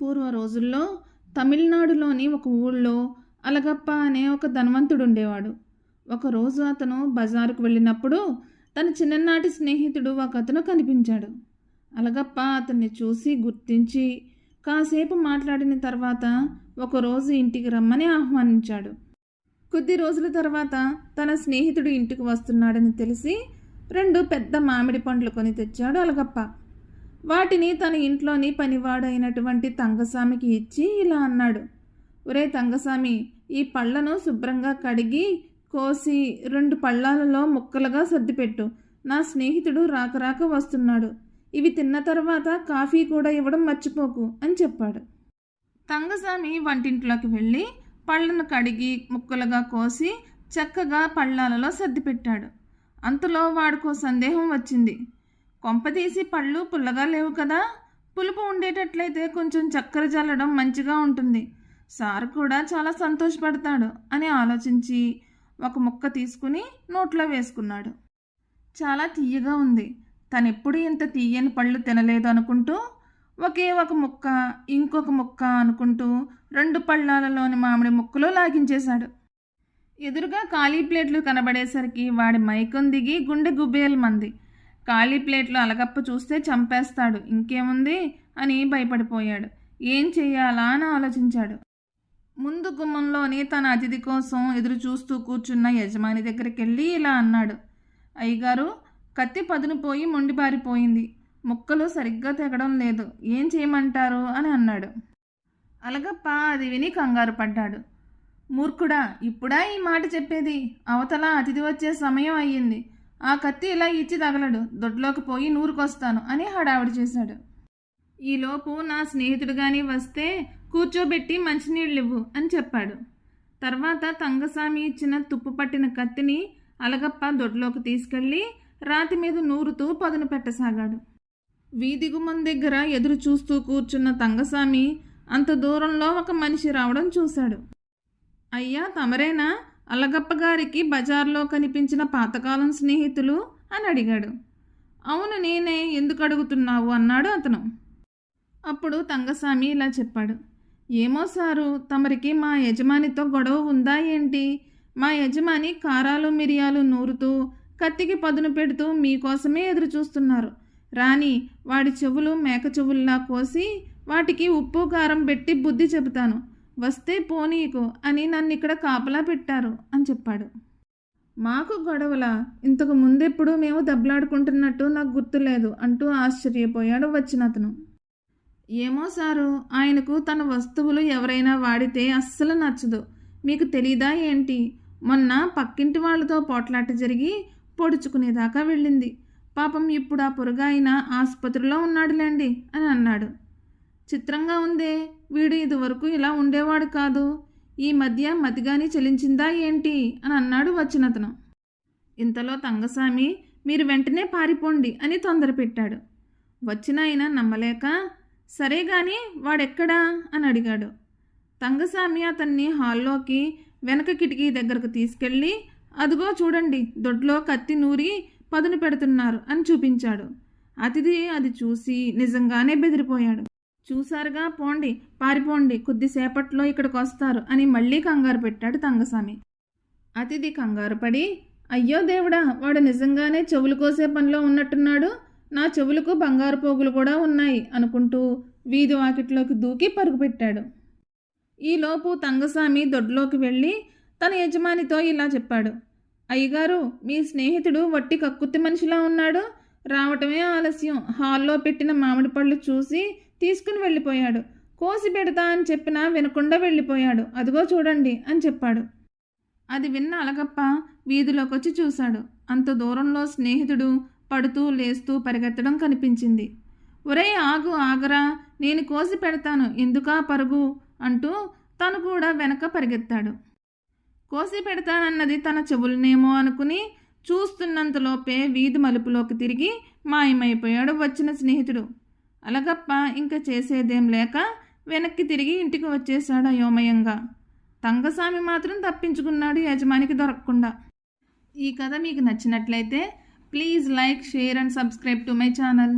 పూర్వ రోజుల్లో తమిళనాడులోని ఒక ఊళ్ళో అలగప్ప అనే ఒక ధనవంతుడు ఉండేవాడు ఒకరోజు అతను బజారుకు వెళ్ళినప్పుడు తన చిన్ననాటి స్నేహితుడు ఒక అతను కనిపించాడు. అలగప్ప అతన్ని చూసి గుర్తించి కాసేపు మాట్లాడిన తర్వాత ఒకరోజు ఇంటికి రమ్మని ఆహ్వానించాడు. కొద్ది రోజుల తర్వాత తన స్నేహితుడు ఇంటికి వస్తున్నాడని తెలిసి రెండు పెద్ద మామిడి పండ్లు కొని తెచ్చాడు అలగప్ప. వాటిని తన ఇంట్లోని పనివాడైనటువంటి తంగసామికి ఇచ్చి ఇలా అన్నాడు. ఒరే తంగసామి ఈ పళ్ళను శుభ్రంగా కడిగి కోసి రెండు పళ్ళాలలో ముక్కలుగా సర్దిపెట్టు. నా స్నేహితుడు రాక రాక వస్తున్నాడు. ఇవి తిన్న తర్వాత కాఫీ కూడా ఇవ్వడం మర్చిపోకు అని చెప్పాడు. తంగసామి వంటింట్లోకి వెళ్ళి పళ్ళను కడిగి ముక్కలుగా కోసి చక్కగా పళ్ళాలలో సర్దిపెట్టాడు. అంతలో వాడికో సందేహం వచ్చింది. కొంపదీసి పళ్ళు పుల్లగా లేవు కదా. పులుపు ఉండేటట్లయితే కొంచెం చక్కెర జల్లడం మంచిగా ఉంటుంది. సార్ కూడా చాలా సంతోషపడతాడు అని ఆలోచించి ఒక ముక్క తీసుకుని నోట్లో వేసుకున్నాడు. చాలా తీయగా ఉంది. తనెప్పుడు ఇంత తీయని పళ్ళు తినలేదు అనుకుంటూ ఒకే ఒక ముక్క ఇంకొక ముక్క అనుకుంటూ రెండు పళ్ళాలలోని మామిడి ముక్కలు లాగించేశాడు. ఎదురుగా ఖాళీ ప్లేట్లు కనబడేసరికి వాడి మైకం దిగి గుండె గుబ్బేలు మంది. ఖాళీ ప్లేట్లో అలగప్ప చూస్తే చంపేస్తాడు. ఇంకేముంది? అని భయపడిపోయాడు. ఏం చెయ్యాలా అని ఆలోచించాడు. ముందు గుమ్మంలోని తన అతిథి కోసం ఎదురు చూస్తూ కూర్చున్న యజమాని దగ్గరికి వెళ్ళి ఇలా అన్నాడు. అయ్యగారు కత్తి పదును పోయి మొండిబారిపోయింది ముక్కలు సరిగ్గా తెగడం లేదు. ఏం చేయమంటారు? అని అన్నాడు. అలగప్ప అది విని కంగారు పడ్డాడు. మూర్ఖుడా ఇప్పుడా ఈ మాట చెప్పేది? అవతల అతిథి వచ్చే సమయం అయ్యింది. ఆ కత్తి ఇలా ఇచ్చి తగలడు. దొడ్లోకి పోయి నూరుకొస్తాను అని హడావిడి చేశాడు. ఈలోపు నా స్నేహితుడు కానీ వస్తే కూర్చోబెట్టి మంచినీళ్ళు ఇవ్వు అని చెప్పాడు. తర్వాత తంగసామి ఇచ్చిన తుప్పు పట్టిన కత్తిని అలగప్ప దొడ్లోకి తీసుకెళ్ళి రాతి మీద నూరుతూ పదును పెట్టసాగాడు. వీధి గుమ్మం దగ్గర ఎదురు చూస్తూ కూర్చున్న తంగసామి అంత దూరంలో ఒక మనిషి రావడం చూశాడు. అయ్యా తమరేనా? అల్లగప్ప గారికి బజార్లో కనిపించిన పాతకాలం స్నేహితులు అని అడిగాడు. అవును నేనే ఎందుకు అడుగుతున్నావు? అన్నాడు అతను. అప్పుడు తంగస్వామి ఇలా చెప్పాడు. ఏమో సారు తమరికి మా యజమానితో గొడవ ఉందా ఏంటి? మా యజమాని కారాలు మిరియాలు నూరుతూ కత్తికి పదును పెడుతూ మీకోసమే ఎదురు చూస్తున్నారు రాని వాడి చెవులు మేక చెవుల్లా కోసి వాటికి ఉప్పు కారం పెట్టి బుద్ధి చెబుతాను. వస్తే పోనీకు అని నన్ను ఇక్కడ కాపలా పెట్టారు అని చెప్పాడు. మాకు గొడవల. ఇంతకు ముందెప్పుడు మేము దెబ్బలాడుకుంటున్నట్టు నాకు గుర్తులేదు అంటూ ఆశ్చర్యపోయాడు వచ్చిన అతను ఏమో సారు ఆయనకు తన వస్తువులు ఎవరైనా వాడితే అస్సలు నచ్చదు. మీకు తెలీదా ఏంటి? మొన్న పక్కింటి వాళ్ళతో పోట్లాట జరిగి పొడుచుకునేదాకా వెళ్ళింది. పాపం ఇప్పుడు ఆ పొరుగాయన ఆసుపత్రిలో ఉన్నాడులేండి అని అన్నాడు. చిత్రంగా ఉందే వీడు ఇదివరకు ఇలా ఉండేవాడు కాదు. ఈ మధ్య మతిగాని చెలించిందా ఏంటి? అని అన్నాడు వచ్చినతను ఇంతలో తంగసామి మీరు వెంటనే పారిపోండి అని తొందర పెట్టాడు. వచ్చిన ఆయన నమ్మలేక సరే గాని వాడెక్కడా? అని అడిగాడు. తంగసామి అతన్ని హాల్లోకి వెనక కిటికీ దగ్గరకు తీసుకెళ్ళి అదిగో చూడండి దొడ్లో కత్తి నూరి పదును పెడుతున్నారు అని చూపించాడు. అతిథి అది చూసి నిజంగానే బెదిరిపోయాడు. చూసారుగా పోండి పారిపోండి కొద్దిసేపట్లో ఇక్కడికి వస్తారు అని మళ్ళీ కంగారు పెట్టాడు తంగస్వామి. అతిథి కంగారు పడి అయ్యో దేవుడా వాడు నిజంగానే చెవులు కోసే పనిలో ఉన్నట్టున్నాడు? నా చెవులకు బంగారు పోగులు కూడా ఉన్నాయి అనుకుంటూ వీధి వాకిట్లోకి దూకి పరుగుపెట్టాడు ఈలోపు తంగస్వామి దొడ్లోకి వెళ్ళి తన యజమానితో ఇలా చెప్పాడు. అయ్యగారు మీ స్నేహితుడు వట్టి కక్కుత్తి మనిషిలా ఉన్నాడు? రావటమే ఆలస్యం. హాల్లో పెట్టిన మామిడి పళ్ళు చూసి తీసుకుని వెళ్ళిపోయాడు. కోసి పెడతా అని చెప్పినా వినకుండా వెళ్ళిపోయాడు. అదిగో చూడండి అని చెప్పాడు. అది విన్న అలగప్ప వీధిలోకి వచ్చి చూశాడు. అంత దూరంలో స్నేహితుడు పడుతూ లేస్తూ పరిగెత్తడం కనిపించింది. ఒరే ఆగు ఆగరా. నేను కోసి పెడతాను. ఎందుకా పరుగు? అంటూ తను కూడా వెనక పరిగెత్తాడు. కోసి పెడతానన్నది తన చెవులనేమో అనుకుని చూస్తున్నంతలోపే వీధి మలుపులోకి తిరిగి మాయమైపోయాడు వచ్చిన స్నేహితుడు. అలగప్ప ఇంకా చేసేదేం లేక వెనక్కి తిరిగి ఇంటికి వచ్చేశాడు అయోమయంగా. తంగస్వామి మాత్రం తప్పించుకున్నాడు యజమానికి దొరకకుండా. ఈ కథ మీకు నచ్చినట్లయితే please like share and subscribe to my channel.